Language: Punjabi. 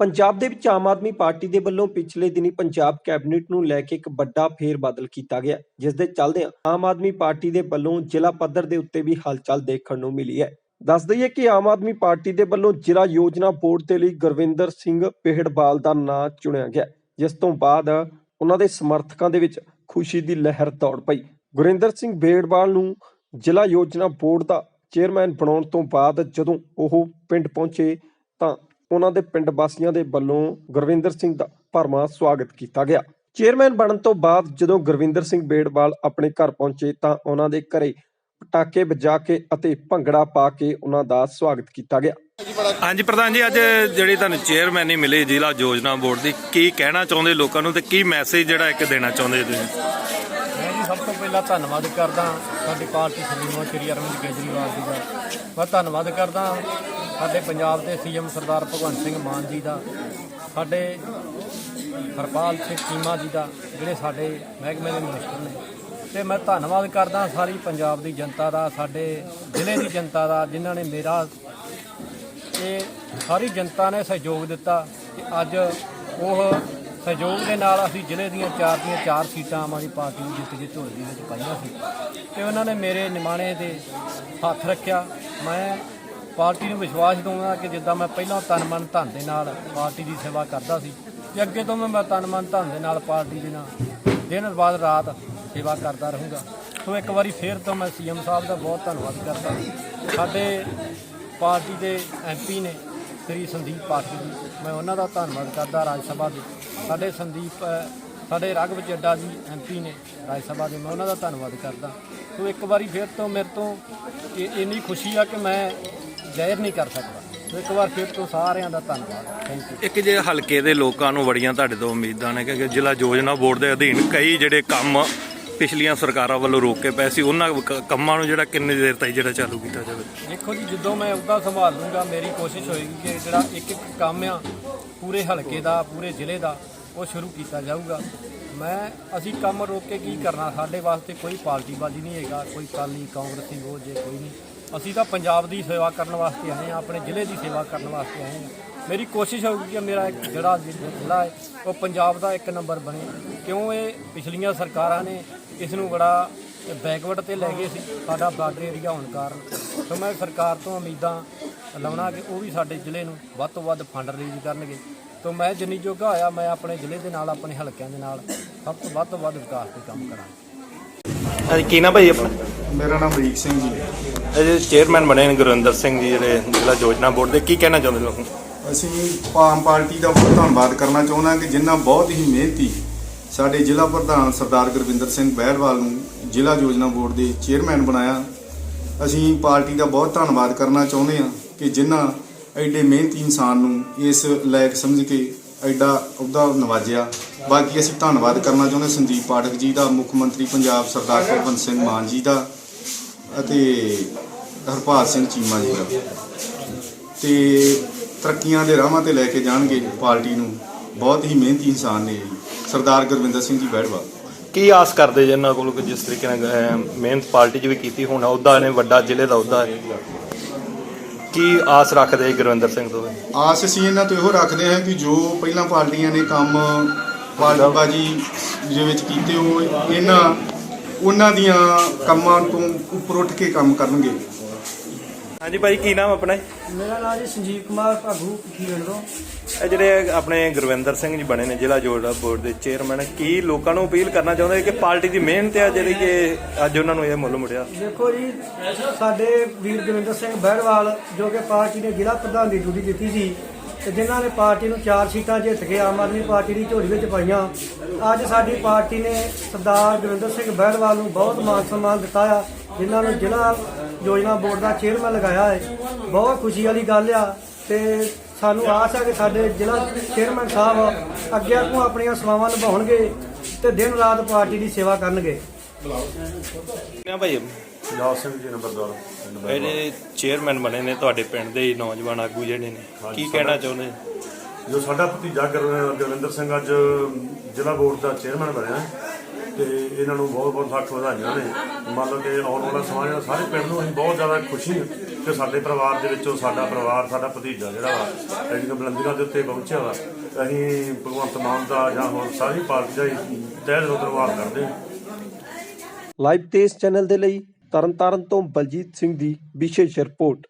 ਪੰਜਾਬ ਦੇ ਵਿੱਚ ਆਮ ਆਦਮੀ ਪਾਰਟੀ ਦੇ ਵੱਲੋਂ ਪਿਛਲੇ ਦਿਨੀ ਪੰਜਾਬ ਕੈਬਨਿਟ ਨੂੰ ਲੈ ਕੇ ਇੱਕ ਵੱਡਾ ਫੇਰ ਬਦਲ ਕੀਤਾ ਗਿਆ, ਜਿਸ ਦੇ ਚੱਲਦਿਆਂ ਆਮ ਆਦਮੀ ਪਾਰਟੀ ਦੇ ਵੱਲੋਂ ਜ਼ਿਲ੍ਹਾ ਪੱਧਰ ਦੇ ਉੱਤੇ ਵੀ ਹਲਚਲ ਦੇਖਣ ਨੂੰ ਮਿਲੀ ਹੈ। ਦੱਸ ਦਈਏ ਕਿ ਆਮ ਆਦਮੀ ਪਾਰਟੀ ਦੇ ਵੱਲੋਂ ਜ਼ਿਲ੍ਹਾ ਯੋਜਨਾ ਬੋਰਡ ਦੇ ਲਈ ਗੁਰਵਿੰਦਰ ਸਿੰਘ ਪੇਹੜਵਾਲ ਦਾ ਨਾਂ ਚੁਣਿਆ ਗਿਆ। ਜਿਸ ਤੋਂ ਬਾਅਦ ਉਹਨਾਂ ਦੇ ਸਮਰਥਕਾਂ ਦੇ ਵਿੱਚ ਖੁਸ਼ੀ ਦੀ ਲਹਿਰ ਦੌੜ ਪਈ। ਗੁਰਿੰਦਰ ਸਿੰਘ ਬੇੜਵਾਲ ਨੂੰ ਜ਼ਿਲ੍ਹਾ ਯੋਜਨਾ ਬੋਰਡ ਦਾ ਚੇਅਰਮੈਨ ਬਣਾਉਣ ਤੋਂ ਬਾਅਦ ਜਦੋਂ ਉਹ ਪਿੰਡ ਪਹੁੰਚੇ ਤਾਂ ਉਹਨਾਂ ਦੇ ਪਿੰਡ ਵਾਸੀਆਂ ਦੇ ਵੱਲੋਂ ਗੁਰਵਿੰਦਰ ਸਿੰਘ ਦਾ ਭਰਵਾਂ ਸਵਾਗਤ ਕੀਤਾ ਗਿਆ। ਚੇਅਰਮੈਨ ਬਣਨ ਤੋਂ ਬਾਅਦ ਜਦੋਂ ਗੁਰਵਿੰਦਰ ਸਿੰਘ ਬੇੜਵਾਲ ਆਪਣੇ ਘਰ ਪਹੁੰਚੇ ਤਾਂ ਉਹਨਾਂ ਦੇ ਘਰੇ ਪਟਾਕੇ ਵਜਾ ਕੇ ਅਤੇ ਭੰਗੜਾ ਪਾ ਕੇ ਉਹਨਾਂ ਦਾ ਸਵਾਗਤ ਕੀਤਾ ਗਿਆ। ਹਾਂਜੀ ਪ੍ਰਧਾਨ ਜੀ ਅੱਜ ਜਿਹੜੀ ਤੁਹਾਨੂੰ ਚੇਅਰਮੈਨੀ ਮਿਲੀ ਜ਼ਿਲ੍ਹਾ ਯੋਜਨਾ ਬੋਰਡ ਦੀ ਕੀ ਕਹਿਣਾ ਚਾਹੁੰਦੇ ਲੋਕਾਂ ਨੂੰ ਤੇ ਕੀ ਮੈਸੇਜ ਜਿਹੜਾ ਇੱਕ ਦੇਣਾ ਚਾਹੁੰਦੇ ਤੁਸੀਂ? ਸਭ ਤੋਂ ਪਹਿਲਾਂ ਧੰਨਵਾਦ ਕਰਦਾ ਸਾਡੀ ਪਾਰਟੀ ਸੁਪਰੀਮੋ ਸ਼੍ਰੀ ਅਰਵਿੰਦ ਕੇਜਰੀਵਾਲ ਜੀ ਦਾ। ਮੈਂ ਧੰਨਵਾਦ ਕਰਦਾ ਸਾਡੇ ਪੰਜਾਬ ਦੇ ਸੀਐਮ ਸਰਦਾਰ ਭਗਵੰਤ ਸਿੰਘ ਮਾਨ ਜੀ ਦਾ ਸਾਡੇ ਹਰਪਾਲ ਸਿੰਘ ਚੀਮਾ ਜੀ ਦਾ ਜਿਹੜੇ ਸਾਡੇ ਮਹਿਕਮੇ ਦੇ ਮਿਨਿਸਟਰ ਨੇ। ਤੇ ਮੈਂ ਧੰਨਵਾਦ ਕਰਦਾ ਸਾਰੀ ਪੰਜਾਬ ਦੀ ਜਨਤਾ ਦਾ, ਸਾਡੇ ਜ਼ਿਲ੍ਹੇ ਦੀ ਜਨਤਾ ਦਾ, ਜਿਨ੍ਹਾਂ ਨੇ ਮੇਰਾ ਇਹ ਸਾਰੀ ਜਨਤਾ ਨੇ ਸਹਿਯੋਗ ਦਿੱਤਾ ਕਿ ਅੱਜ ਉਹ ਸਹਿਯੋਗ ਦੇ ਨਾਲ ਅਸੀਂ ਜ਼ਿਲ੍ਹੇ ਦੀਆਂ ਚਾਰ ਦੀਆਂ ਚਾਰ ਸੀਟਾਂ ਆਮ ਆਦਮੀ ਪਾਰਟੀ ਨੂੰ ਜਿੱਤ ਕੇ ਝੋਲੀ ਵਿੱਚ ਪਾਈਆਂ ਸੀ। ਤੇ ਉਹਨਾਂ ਨੇ ਮੇਰੇ ਨਿਮਾਣੇ ਦੇ ਹੱਥ ਰੱਖਿਆ। ਮੈਂ ਪਾਰਟੀ ਨੂੰ ਵਿਸ਼ਵਾਸ ਦਊਂਗਾ ਕਿ ਜਿੱਦਾਂ ਮੈਂ ਪਹਿਲਾਂ ਤਨ ਮਨ ਧਨ ਦੇ ਨਾਲ ਪਾਰਟੀ ਦੀ ਸੇਵਾ ਕਰਦਾ ਸੀ, ਤੇ ਅੱਗੇ ਤੋਂ ਵੀ ਮੈਂ ਤਨ ਮਨ ਧਨ ਦੇ ਨਾਲ ਪਾਰਟੀ ਦੇ ਨਾਲ ਦਿਨ ਬਾਅਦ ਰਾਤ ਸੇਵਾ ਕਰਦਾ ਰਹੂੰਗਾ। ਸੋ ਇੱਕ ਵਾਰੀ ਫੇਰ ਤੋਂ ਮੈਂ ਸੀਐਮ ਸਾਹਿਬ ਦਾ ਬਹੁਤ ਧੰਨਵਾਦ ਕਰਦਾ ਸਾਡੇ ਪਾਰਟੀ ਦੇ ਐਮਪੀ ਨੇ ਸ੍ਰੀ ਸੰਦੀਪ ਪਾਟਿਲ ਜੀ, ਮੈਂ ਉਹਨਾਂ ਦਾ ਧੰਨਵਾਦ ਕਰਦਾ ਰਾਜ ਸਭਾ ਦੇ। ਸਾਡੇ ਸੰਦੀਪ ਸਾਡੇ ਰਘਵ ਚੱਡਾ ਜੀ ਐਮਪੀ ਨੇ ਰਾਜ ਸਭਾ ਦੇ, ਮੈਂ ਉਹਨਾਂ ਦਾ ਧੰਨਵਾਦ ਕਰਦਾ। ਸੋ ਇੱਕ ਵਾਰੀ ਫਿਰ ਤੋਂ ਮੇਰੇ ਤੋਂ ਇਹ ਇੰਨੀ ਖੁਸ਼ੀ ਆ ਕਿ ਮੈਂ ਜ਼ਾਹਿਰ ਨਹੀਂ ਕਰ ਸਕਦਾ। ਸੋ ਇੱਕ ਵਾਰ ਫਿਰ ਤੋਂ ਸਾਰਿਆਂ ਦਾ ਧੰਨਵਾਦ। ਥੈਂਕ ਯੂ ਇੱਕ ਜੇ ਹਲਕੇ ਦੇ ਲੋਕਾਂ ਨੂੰ ਬੜੀਆਂ ਤੁਹਾਡੇ ਤੋਂ ਉਮੀਦਾਂ ਨੇ ਕਿ ਜ਼ਿਲ੍ਹਾ ਯੋਜਨਾ ਬੋਰਡ ਦੇ ਅਧੀਨ ਕਈ ਜਿਹੜੇ ਕੰਮ ਪਿਛਲੀਆਂ ਸਰਕਾਰਾਂ ਵੱਲੋਂ ਰੋਕ ਕੇ ਪਏ ਸੀ, ਉਹਨਾਂ ਕ- ਕੰਮਾਂ ਨੂੰ ਜਿਹੜਾ ਕਿੰਨੇ ਦੇਰ ਤਾਈਂ ਜਿਹੜਾ ਚਾਲੂ ਕੀਤਾ ਜਾਵੇ? ਦੇਖੋ ਜੀ, ਜਦੋਂ ਮੈਂ ਉਹਦਾ ਸੰਭਾਲ ਲੂੰਗਾ ਮੇਰੀ ਕੋਸ਼ਿਸ਼ ਹੋਏਗੀ ਕਿ ਜਿਹੜਾ ਇੱਕ ਇੱਕ ਕੰਮ ਆ, ਪੂਰੇ ਹਲਕੇ ਦਾ, ਪੂਰੇ ਜ਼ਿਲ੍ਹੇ ਦਾ, ਉਹ ਸ਼ੁਰੂ ਕੀਤਾ ਜਾਊਗਾ। ਮੈਂ, ਅਸੀਂ ਕੰਮ ਰੋਕ ਕੇ ਕੀ ਕਰਨਾ? ਸਾਡੇ ਵਾਸਤੇ ਕੋਈ ਪਾਰਟੀਬਾਜ਼ੀ ਨਹੀਂ ਹੈਗਾ, ਕੋਈ ਕਾਲੀ ਕਾਂਗਰਸੀ ਉਹ ਜੇ ਕੋਈ ਨਹੀਂ। ਅਸੀਂ ਤਾਂ ਪੰਜਾਬ ਦੀ ਸੇਵਾ ਕਰਨ ਵਾਸਤੇ ਆਏ ਹਾਂ, ਆਪਣੇ ਜ਼ਿਲ੍ਹੇ ਦੀ ਸੇਵਾ ਕਰਨ ਵਾਸਤੇ ਆਏ ਹਾਂ। ਮੇਰੀ ਕੋਸ਼ਿਸ਼ ਹੋਊਗੀ ਕਿ ਮੇਰਾ ਇੱਕ ਜਿਹੜਾ ਜ਼ਿਲ੍ਹਾ ਹੈ, ਉਹ ਪੰਜਾਬ ਦਾ ਇੱਕ ਨੰਬਰ ਬਣੇ। ਕਿਉਂ ਇਹ ਪਿਛਲੀਆਂ ਸਰਕਾਰਾਂ ਨੇ ਇਸ ਨੂੰ ਬੜਾ ਬੈਕਵਰਡ ਤੇ ਲੈ ਗਏ ਸੀ ਸਾਡਾ ਬਾਰਡਰ ਏਰੀਆ ਹੋਣ ਕਾਰਨ। ਸੋ ਮੈਂ ਸਰਕਾਰ ਤੋਂ ਉਮੀਦਾਂ ਲਾਉਣਾ ਕਿ ਉਹ ਵੀ ਸਾਡੇ ਜ਼ਿਲ੍ਹੇ ਨੂੰ ਵੱਧ ਤੋਂ ਵੱਧ ਫੰਡ ਰਿਲੀਜ਼ ਕਰਨਗੇ। ਤੋਂ ਮੈਂ ਜਿੰਨੀ ਜੋਗਾ ਹੋਇਆ ਮੈਂ ਆਪਣੇ ਜ਼ਿਲ੍ਹੇ ਦੇ ਨਾਲ ਆਪਣੇ ਹਲਕਿਆਂ ਦੇ ਨਾਲ ਸਭ ਤੋਂ ਵੱਧ ਤੋਂ ਵੱਧ ਵਿਕਾਸ ਦੇ ਕੰਮ ਕਰਾਂਗਾ। ਹਾਂਜੀ ਕੀ ਨਾ ਭਾਈ ਆਪਣਾ? ਮੇਰਾ ਨਾਮ ਬਰੀਕ ਸਿੰਘ ਜੀ। ਇਹ ਚੇਅਰਮੈਨ ਬਣੇ ਨੇ ਗੁਰਵਿੰਦਰ ਸਿੰਘ ਜੀ ਜਿਹੜੇ ਜ਼ਿਲ੍ਹਾ ਯੋਜਨਾ ਬੋਰਡ ਦੇ ਕੀ ਕਹਿਣਾ ਚਾਹੁੰਦੇ ਲੋਕਾਂ? ਅਸੀਂ ਆਮ ਪਾਰਟੀ ਦਾ ਬਹੁਤ ਧੰਨਵਾਦ ਕਰਨਾ ਚਾਹੁੰਦਾ ਕਿ ਜਿਨ੍ਹਾਂ ਬਹੁਤ ਹੀ ਮਿਹਨਤੀ ਸਾਡੇ ਜ਼ਿਲ੍ਹਾ ਪ੍ਰਧਾਨ ਸਰਦਾਰ ਗੁਰਵਿੰਦਰ ਸਿੰਘ ਬਹਿਰਵਾਲ ਨੂੰ ਜ਼ਿਲ੍ਹਾ ਯੋਜਨਾ ਬੋਰਡ ਦੇ ਚੇਅਰਮੈਨ ਬਣਾਇਆ। ਅਸੀਂ ਪਾਰਟੀ ਦਾ ਬਹੁਤ ਧੰਨਵਾਦ ਕਰਨਾ ਚਾਹੁੰਦੇ ਹਾਂ ਕਿ ਜਿਨ੍ਹਾਂ ਐਡੇ ਮਿਹਨਤੀ ਇਨਸਾਨ ਨੂੰ ਇਸ ਲਾਇਕ ਸਮਝ ਕੇ ਐਡਾ ਉਹਦਾ ਨਵਾਜਿਆ। ਬਾਕੀ ਅਸੀਂ ਧੰਨਵਾਦ ਕਰਨਾ ਚਾਹੁੰਦੇ ਸੰਦੀਪ ਪਾਠਕ ਜੀ ਦਾ, ਮੁੱਖ ਮੰਤਰੀ ਪੰਜਾਬ ਸਰਦਾਰ ਭਗਵੰਤ ਸਿੰਘ ਮਾਨ ਜੀ ਦਾ ਅਤੇ ਹਰਪਾਲ ਸਿੰਘ ਚੀਮਾ ਜੀ ਦਾ। ਤੇ ਤਰੱਕੀਆਂ ਦੇ ਰਾਹਾਂ ਤੇ ਲੈ ਕੇ ਜਾਣਗੇ ਪਾਰਟੀ ਨੂੰ। ਬਹੁਤ ਹੀ ਮਿਹਨਤੀ ਇਨਸਾਨ ਨੇ ਸਰਦਾਰ ਗੁਰਵਿੰਦਰ ਸਿੰਘ ਜੀ ਬੈੜਵਾ ਕੀ ਆਸ ਕਰਦੇ ਜੇ ਇਹਨਾਂ ਕੋਲ ਕਿ ਜਿਸ ਤਰੀਕੇ ਨਾਲ ਅਹ, ਮਿਹਨਤ ਪਾਰਟੀ 'ਚ ਵੀ ਕੀਤੀ ਹੁਣ ਅਹੁਦਾ ਨੇ ਵੱਡਾ ਜ਼ਿਲ੍ਹੇ ਦਾ ਅਹੁਦਾ ਹੈ। ਕੀ ਆਸ ਰੱਖਦੇ ਗੁਰਵਿੰਦਰ ਸਿੰਘ ਤੋਂ? ਆਸ ਅਸੀਂ ਇਹਨਾਂ ਤੋਂ ਇਹੋ ਰੱਖਦੇ ਹਾਂ ਕਿ ਜੋ ਪਹਿਲਾਂ ਪਾਰਟੀਆਂ ਨੇ ਕੰਮ ਪਾਰਟੀਬਾਜੀ ਦੇ ਵਿੱਚ ਕੀਤੇ ਉਹ ਇਹਨਾਂ ਉਹਨਾਂ ਦੀਆਂ ਕੰਮਾਂ ਤੋਂ ਉੱਪਰ ਉੱਠ ਕੇ ਕੰਮ ਕਰਨਗੇ। ਹਾਂਜੀ ਭਾਈ ਕੀ ਨਾਮ ਆਪਣਾ? ਮੇਰਾ ਨਾਮ ਜੀ ਸੰਜੀਵ ਕੁਮਾਰ ਭਾਗੂ ਖੀਰਣ ਤੋਂ। ਇਹ ਜਿਹੜੇ ਆਪਣੇ ਗੁਰਵਿੰਦਰ ਸਿੰਘ ਜੀ ਬਣੇ ਨੇ ਜ਼ਿਲ੍ਹਾ ਜੋੜਾ ਬੋਰਡ ਦੇ ਚੇਅਰਮੈਨ ਕੀ ਲੋਕਾਂ ਨੂੰ ਅਪੀਲ ਕਰਨਾ ਚਾਹੁੰਦੇ ਕਿ ਪਾਰਟੀ ਦੀ ਮਿਹਨਤ ਹੈ ਜਿਹੜੀ ਕਿ ਅੱਜ ਉਹਨਾਂ ਨੂੰ ਇਹ ਮੁੱਲ ਮੁੜਿਆ? ਦੇਖੋ ਜੀ ਸਾਡੇ ਵੀਰ ਗੁਰਿੰਦਰ ਸਿੰਘ ਬਹਿਰਵਾਲ ਜੋ ਕਿ ਪਾਰਟੀ ਨੇ ਜ਼ਿਲ੍ਹਾ ਪ੍ਰਧਾਨ ਦੀ ਡਿਊਟੀ ਦਿੱਤੀ ਸੀ ਤੇ ਜਿਨ੍ਹਾਂ ਨੇ ਪਾਰਟੀ ਨੂੰ ਚਾਰ ਸੀਟਾਂ ਜਿੱਤ ਕੇ ਆਮ ਆਦਮੀ ਪਾਰਟੀ ਦੀ ਝੋਲੀ ਵਿੱਚ ਪਾਈਆਂ। ਅੱਜ ਸਾਡੀ ਪਾਰਟੀ ਨੇ ਸਰਦਾਰ ਗੁਰਿੰਦਰ ਸਿੰਘ ਬਹਿਰਵਾਲ ਨੂੰ ਬਹੁਤ ਮਾਨ ਸਨਮਾਨ ਦਿੱਤਾ ਆ ਜਿਨ੍ਹਾਂ ਨੂੰ ਜ਼ਿਲ੍ਹਾ ਯੋਜਨਾ ਬੋਰਡ ਦਾ ਚੇਅਰਮੈਨ ਲਗਾਇਆ ਹੈ। ਬਹੁਤ ਖੁਸ਼ੀ ਵਾਲੀ ਗੱਲ ਆ ਤੇ ਸਾਨੂੰ ਆਸ ਹੈ ਕਿ ਸਾਡੇ ਜ਼ਿਲ੍ਹਾ ਚੇਅਰਮੈਨ ਸਾਹਿਬ ਅੱਗੇ ਤੋਂ ਆਪਣੀਆਂ ਸੇਵਾਵਾਂ ਨਿਭਾਉਣਗੇ ਤੇ ਦਿਨ ਰਾਤ ਪਾਰਟੀ ਦੀ ਸੇਵਾ ਕਰਨਗੇ। ਨਾ ਭਾਈ? ਸਿੰਘ ਜੀ ਚੇਅਰਮੈਨ ਬਣੇ ਨੇ ਤੁਹਾਡੇ ਪਿੰਡ ਦੇ ਹੀ ਨੌਜਵਾਨ ਆਗੂ ਜਿਹੜੇ ਨੇ। ਕੀ ਕਹਿਣਾ ਚਾਹੁੰਦੇ? ਜੋ ਸਾਡਾ ਭਤੀਜਾ ਗੁਰ- ਗੁਰਵਿੰਦਰ ਸਿੰਘ ਅੱਜ ਜ਼ਿਲ੍ਹਾ ਬੋਰਡ ਦਾ ਚੇਅਰਮੈਨ ਬਣਿਆ। ਤੇ ਇਹਨਾਂ ਨੂੰ ਬਹੁਤ ਬਹੁਤ ਲੱਖ ਵਧਾਈਆਂ ਨੇ। ਮੰਨ ਲਓ ਕਿ ਆਉਣ ਵਾਲਾ ਸਮਾਂ ਜਿਹੜਾ, ਸਾਰੇ ਪਿੰਡ ਨੂੰ ਅਸੀਂ ਬਹੁਤ ਜ਼ਿਆਦਾ ਖੁਸ਼ੀ ਹਾਂ ਕਿ ਸਾਡੇ ਪਰਿਵਾਰ ਦੇ ਵਿੱਚੋਂ ਸਾਡਾ ਪਰਿਵਾਰ, ਸਾਡਾ ਭਤੀਜਾ ਜਿਹੜਾ ਵਾ ਐਡੀਆਂ ਬੁਲੰਦੀਆਂ ਦੇ ਉੱਤੇ ਪਹੁੰਚਿਆ ਵਾ। ਅਸੀਂ ਭਗਵੰਤ ਮਾਨ ਦਾ ਜਾਂ ਹੋਰ ਸਾਰੀ ਪਾਰਟੀ ਦਾ ਹੀ ਤਹਿ ਦਿਲੋਂ ਧੰਨਵਾਦ ਕਰਦੇ ਹਾਂ। ਲਾਈਵ ਤੇਜ਼ ਚੈਨਲ ਦੇ ਲਈ ਤਰਨਤਾਰਨ ਤੋਂ ਬਲਜੀਤ ਸਿੰਘ ਦੀ ਵਿਸ਼ੇਸ਼ ਰਿਪੋਰਟ।